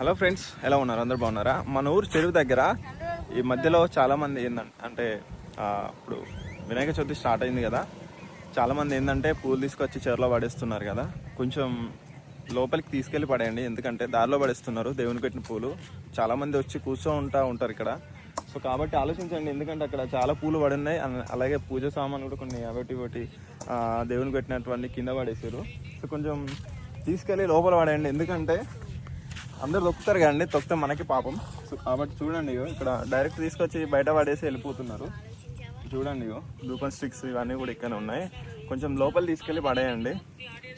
Hello friends ఎలా ఉన్నారు? అందరు బాగున్నారా? మన ఊరు చెరువు దగ్గర ఈ మధ్యలో చాలామంది ఏంటంటే ఏందంటే అంటే ఇప్పుడు వినాయక చవితి స్టార్ట్ అయింది కదా. చాలామంది ఏంటంటే పూలు తీసుకొచ్చి చెరువులో పడేస్తున్నారు కదా. కొంచెం లోపలికి తీసుకెళ్ళి పడేయండి. ఎందుకంటే దారిలో పడేస్తున్నారు దేవుని పెట్టిన పూలు. చాలామంది వచ్చి కూర్చో ఉంటా ఉంటారు ఇక్కడ. సో కాబట్టి ఆలోచించండి. ఎందుకంటే అక్కడ చాలా పూలు పడి ఉన్నాయి అలాగే పూజ సామాన్లు కూడా కొన్ని అవటి ఒకటి దేవుని పెట్టినటువంటి కింద పడేసారు సో కొంచెం తీసుకెళ్ళి లోపల పడేయండి. ఎందుకంటే అందరు తొక్కుతారు కదండి తొక్కితే మనకి పాపం. సో కాబట్టి చూడండి ఇగో ఇక్కడ డైరెక్ట్ తీసుకొచ్చి బయట పడేసి వెళ్ళిపోతున్నారు. చూడండి ఇగో ధూపం స్టిక్స్ ఇవన్నీ కూడా ఇక్కడ ఉన్నాయి. కొంచెం లోపల తీసుకెళ్ళి పడేయండి.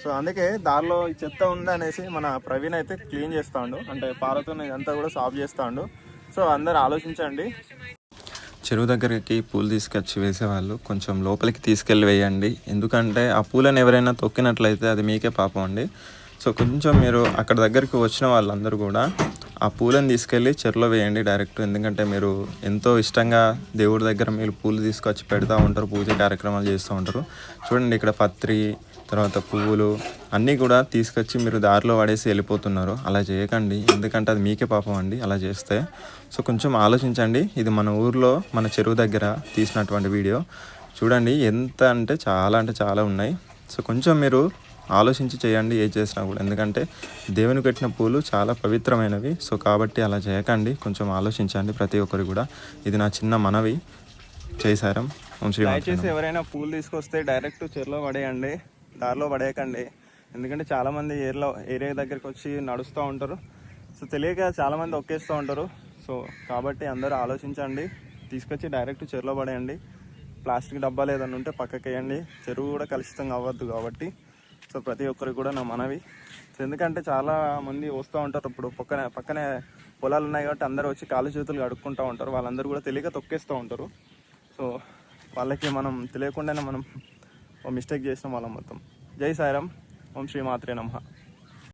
సో అందుకే దారిలో చెత్త ఉందనేసి మన ప్రవీణ్ అయితే క్లీన్ చేస్తాడు. అంటే పారతో ఇదంతా కూడా సాఫ్ చేస్తాడు. సో అందరు ఆలోచించండి. చెరువు దగ్గరికి పూలు తీసుకొచ్చి వేసేవాళ్ళు కొంచెం లోపలికి తీసుకెళ్ళి వేయండి. ఎందుకంటే ఆ పూలను ఎవరైనా తొక్కినట్లయితే అది మీకే పాపం అండి. సో కొంచెం మీరు అక్కడ దగ్గరికి వచ్చిన వాళ్ళందరూ కూడా ఆ పూలను తీసుకెళ్ళి చెరువులో వేయండి డైరెక్ట్. ఎందుకంటే మీరు ఎంతో ఇష్టంగా దేవుడి దగ్గర మీరు పూలు తీసుకొచ్చి పెడతా ఉంటారు పూజ కార్యక్రమాలు చేస్తూ ఉంటారు. చూడండి ఇక్కడ పత్రి తర్వాత పువ్వులు అన్నీ కూడా తీసుకొచ్చి మీరు దారిలో పడేసి వెళ్ళిపోతున్నారు. అలా చేయకండి ఎందుకంటే అది మీకే పాపం అండి అలా చేస్తే. సో కొంచెం ఆలోచించండి ఇది మన ఊర్లో మన చెరువు దగ్గర తీసినటువంటి వీడియో. చూడండి ఎంత అంటే చాలా అంటే చాలా ఉన్నాయి. సో కొంచెం మీరు ఆలోచించి చేయండి ఏ చేసినా కూడా. ఎందుకంటే దేవుని పెట్టిన పూలు చాలా పవిత్రమైనవి. సో కాబట్టి అలా చేయకండి. కొంచెం ఆలోచించండి ప్రతి ఒక్కరు కూడా. ఇది నా చిన్న మనవి. చేశారం దయచేసి ఎవరైనా పూలు తీసుకొస్తే డైరెక్ట్ చెరులో పడేయండి. దారిలో పడేయకండి. ఎందుకంటే చాలామంది ఏరియాలో ఏరియా దగ్గరికి వచ్చి నడుస్తూ ఉంటారు. సో తెలియక చాలామంది ఒక్కేస్తూ ఉంటారు. సో కాబట్టి అందరూ ఆలోచించండి. తీసుకొచ్చి డైరెక్ట్ చెరులో పడేయండి. ప్లాస్టిక్ డబ్బాలు ఏదైనా ఉంటే పక్కకి వేయండి చెరువు కూడా కలుషితం అవ్వద్దు కాబట్టి. సో ప్రతి ఒక్కరికి కూడా నా మనవి. సో ఎందుకంటే చాలా మంది వస్తూ ఉంటారు ఇప్పుడు పక్కనే పక్కనే పొలాలు ఉన్నాయి కాబట్టి అందరూ వచ్చి కాలు చేతులు కడుక్కుంటూ ఉంటారు. వాళ్ళందరూ కూడా తెలియక తొక్కేస్తూ ఉంటారు. సో వాళ్ళకి మనం తెలియకుండానే మనం మిస్టేక్ చేసిన వాళ్ళం మొత్తం. జై సాయిరామ్. ఓం శ్రీ మాత్రే నమః.